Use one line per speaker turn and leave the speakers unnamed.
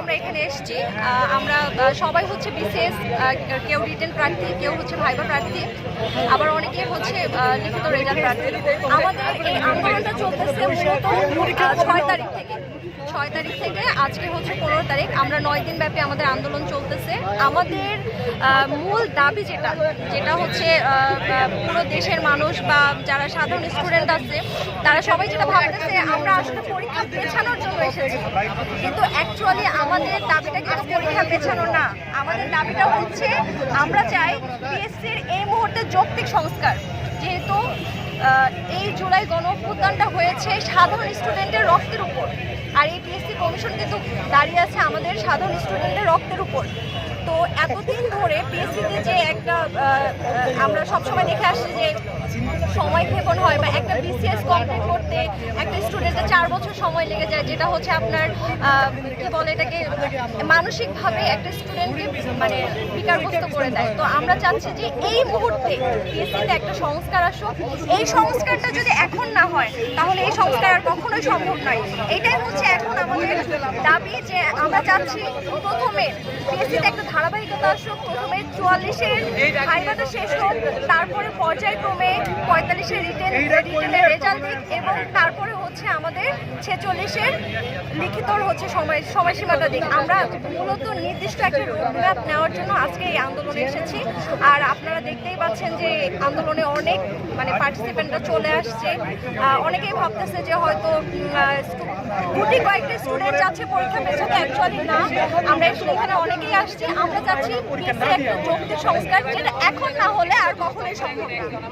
আমরা এখানে এসেছি। আমরা সবাই হচ্ছে বিশেষ কেউ রিটেন প্রার্থী, কেউ হচ্ছে ভাইবার প্রার্থী, আবার অনেকে হচ্ছে লিখিত রেজাল্ট প্রার্থী। আমাদের এই আন্দোলনটা চলতেছে মূলত ছয় তারিখ থেকে। ছয় তারিখ থেকে আজকে হচ্ছে পনেরো তারিখ। আমরা নয় দিন ব্যাপী আমাদের আন্দোলন চলতেছে। আমাদের মূল দাবি যেটা যেটা হচ্ছে পুরো দেশের মানুষ বা যারা সাধারণ স্টুডেন্ট আছে, তারা সবাই যেটা ভাবতেছে, আমরা আসলে পরীক্ষা পেছানোর জন্য এসেছি। কিন্তু অ্যাকচুয়ালি আমাদের দাবিটা কিন্তু পরীক্ষা পেছানো না? আমাদের দাবিটা হচ্ছে, আমরা চাই বিএসসির এই মুহূর্তে যৌক্তিক সংস্কার। যেহেতু এই জুলাই গণ অভ্যুত্থানটা হয়েছে সাধারণ স্টুডেন্টের রক্তের উপর। আর এই পিএসসি কমিশন কিন্তু দাঁড়িয়ে আছে আমাদের সাধারণ স্টুডেন্টের রক্তের উপর। তো এতদিন ধরে পিএসসিতে যে একটা আমরা সবসময় দেখে আসছি যে সময় ক্ষেপণ হয় বা একটা বিসিএস কমপ্লিট করতে একটা স্টুডেন্টের চার বছর সময় লেগে যায়, যেটা হচ্ছে আপনার কি বলে এটাকে, মানসিকভাবে একটা স্টুডেন্টকে মানে বিকারগ্রস্ত করে দেয়। তো আমরা চাচ্ছি যে এই মুহূর্তে পিএসসিতে একটা সংস্কার আসুক, এই সংস্কারটা যদি এখন না হয়, তাহলে এই সংস্কার আর কখনোই সম্ভব নয়। এটাই হচ্ছে এখন আমাদের দাবি যে আমরা চাচ্ছি প্রথমে পিএসসিতে একটা ধারাবাহিকতা আসুক, প্রথমে চুয়াল্লিশের ভাইভাটা শেষ হোক, তারপরে পর্যায়ক্রমে পঁয়তাল্লিশের রিটেন রেজাল্ট এবং তারপরে হচ্ছে আমাদের ছেচল্লিশের লিখিতর হচ্ছে সময় সময়সীমাটা দিক। আমরা মূলত নির্দিষ্ট একটা রোডম্যাপ নেওয়ার জন্য আজকে এই আন্দোলনে এসেছি। আর আপনারা দেখতেই পাচ্ছেন যে আন্দোলনে অনেক মানে পার্টিসিপেন্টরা চলে আসছে। অনেকেই ভাবতেছে যে হয়তো গুটি কয়েকটা স্টুডেন্ট যাচ্ছে পরীক্ষা পেছাতে অ্যাকচুয়ালি না। আমরা এখানে অনেকেই আসছি। আমরা চাচ্ছি একটা যৌক্তিক সংস্কার, যেটা এখন না হলে আর কখনোই সম্ভব না।